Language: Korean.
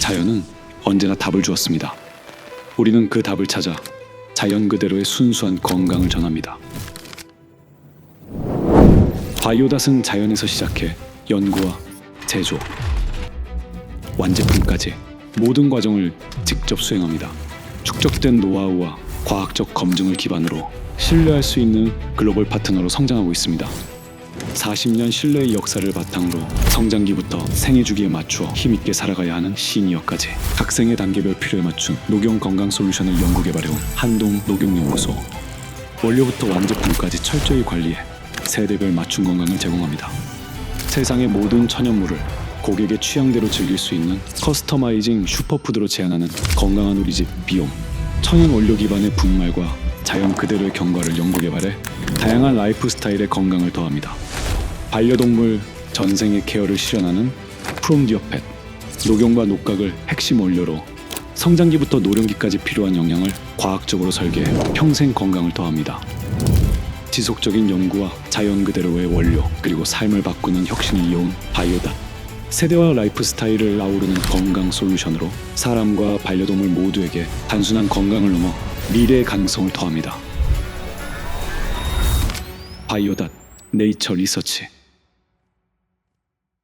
자연은 언제나 답을 주었습니다. 우리는 그 답을 찾아 자연 그대로의 순수한 건강을 전합니다. 바이오닷은 자연에서 시작해 연구와 제조, 완제품까지 모든 과정을 직접 수행합니다. 축적된 노하우와 과학적 검증을 기반으로 신뢰할 수 있는 글로벌 파트너로 성장하고 있습니다. 40년 신뢰의 역사를 바탕으로 성장기부터 생애 주기에 맞추어 힘있게 살아가야 하는 시니어까지 각 생의 단계별 필요에 맞춘 녹용 건강 솔루션을 연구 개발해온 한동 녹용연구소 원료부터 완제품까지 철저히 관리해 세대별 맞춤 건강을 제공합니다. 세상의 모든 천연물을 고객의 취향대로 즐길 수 있는 커스터마이징 슈퍼푸드로 제안하는 건강한 우리 집 비옴 천연 원료 기반의 분말과 자연 그대로의 경과를 연구 개발해 다양한 라이프 스타일의 건강을 더합니다. 반려동물 전생의 케어를 실현하는 프롬디어펫 녹용과 녹각을 핵심 원료로 성장기부터 노령기까지 필요한 영양을 과학적으로 설계해 평생 건강을 더합니다. 지속적인 연구와 자연 그대로의 원료 그리고 삶을 바꾸는 혁신이 이어온 바이오닷 세대와 라이프 스타일을 아우르는 건강 솔루션으로 사람과 반려동물 모두에게 단순한 건강을 넘어 미래의 가능성을 더합니다. 바이오닷 네이처 리서치